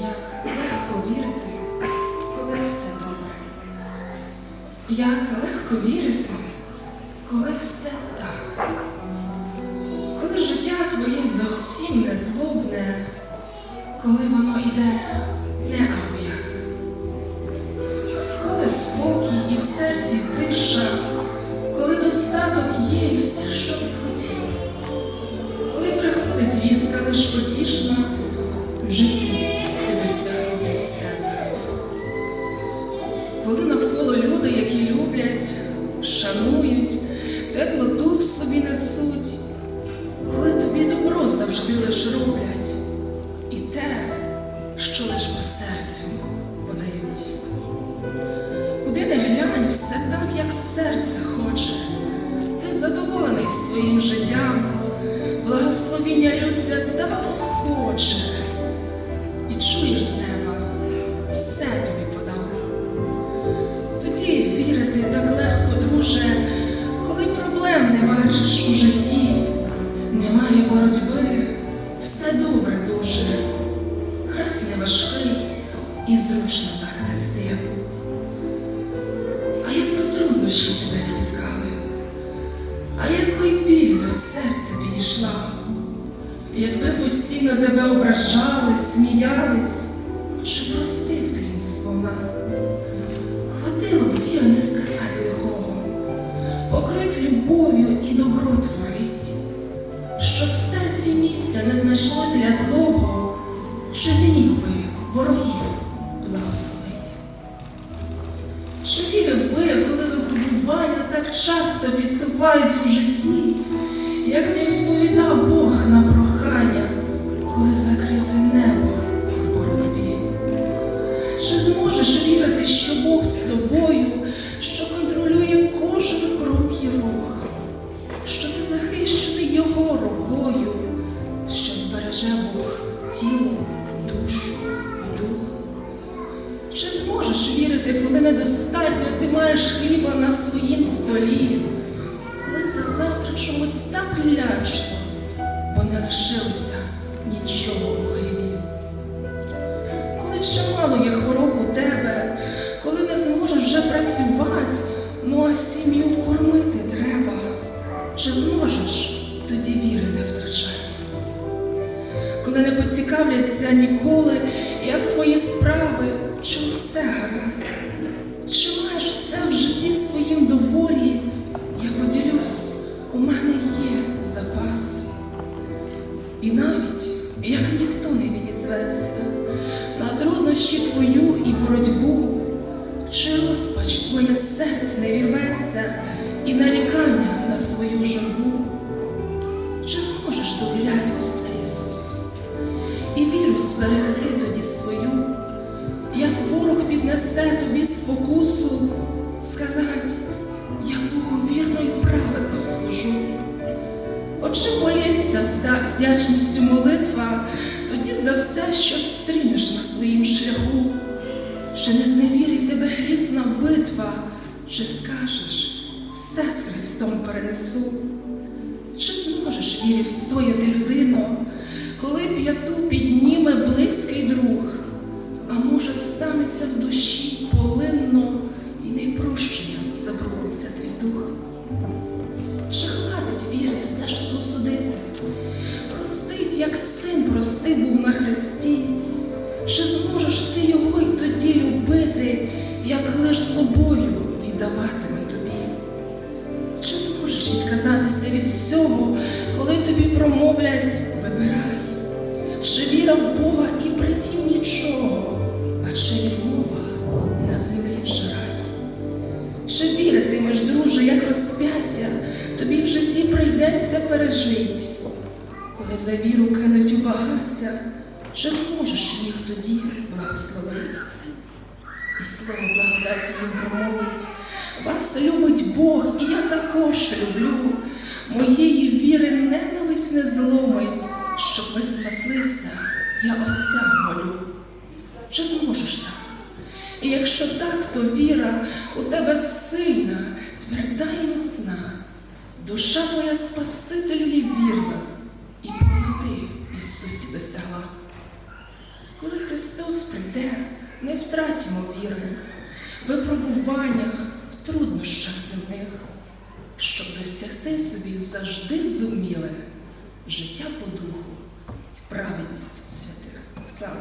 Як легко вірити, коли все добре. Як легко вірити, коли все так. Коли життя твоє зовсім не злобне, коли воно іде не або як. Коли спокій і в серці тиша, коли достаток є і все, що ти хотів. Коли приходить звістка лиш потішна, в житті в собі несуть, коли тобі добро завжди лиш роблять, і те, що лиш по серцю подають. Куди не глянь, все так, як серце хоче, ти задоволений своїм життям, благословіння лються так хоче, бачиш у житті, немає боротьби, все добре дуже, хрест не важкий і зручно так нести. А якби труднощі тебе спіткали, а якби біль до серця підійшла, якби постійно тебе ображали, сміялись, чи простив ти їм сповна? Хватило б віри не сказати покрить любов'ю і добро творить, щоб в серці місця не знайшлося для злого, що зіміг би ворогів благословить. Чи вірив би, коли випробування так часто відступають у житті, як не відповідав Бог на прохання, тіло, душу і дух? Чи зможеш вірити, коли недостатньо ти маєш хліба на своїм столі, коли за завтра чомусь так лячно, бо не лишилося нічого у хлібі? Коли чимало є хвороб у тебе, коли не зможеш вже працювати, ну а сім'ю кормити Коли не поцікавляться ніколи, як твої справи, чи все гаразд, чи маєш все в житті своїм доволі, я поділюсь, у мене є запас. І навіть, як ніхто не відізветься, на труднощі твою і боротьбу, чи розпач твоє серце не вірветься, і нарікання на свою журбу, чи зможеш довіряти піднесе тобі спокусу, сказати, я Богу вірно і праведно служу. От чи полється вдячністю молитва тоді за все, що стрінеш на своїм шляху, чи не зневірить тебе грізна битва, чи скажеш, все з Христом перенесу, чи зможеш вірі встояти людину, коли п'яту підніме близький друг, а може станеться в душі полинно і найпрощенням забрудиться твій дух. Чи хватить віри все ж посудити? Простить, як син простий був на хресті. Чи зможеш ти його й тоді любити, як лиш злобою віддаватиме тобі? Чи зможеш відказатися від всього, коли тобі промовлять вибирай? Чи віра в Бога і при тім нічого, тобі в житті прийдеться пережить, коли за віру кинуть у багаття, чи зможеш їх тоді благословити? І слово благодаті їм промовить, вас любить Бог, і я також люблю. Моєї віри ненависть не зломить, щоб ви спаслися, я Отця молю. Чи зможеш так? І якщо так, то віра у тебе сильна, тверда і міцна. Душа твоя Спасителю є вірна, і повноти Ісусі досягла. Коли Христос прийде, не втратімо віри, в випробуваннях, в труднощах земних, щоб досягти собі завжди зуміли життя по духу і праведність святих. Слава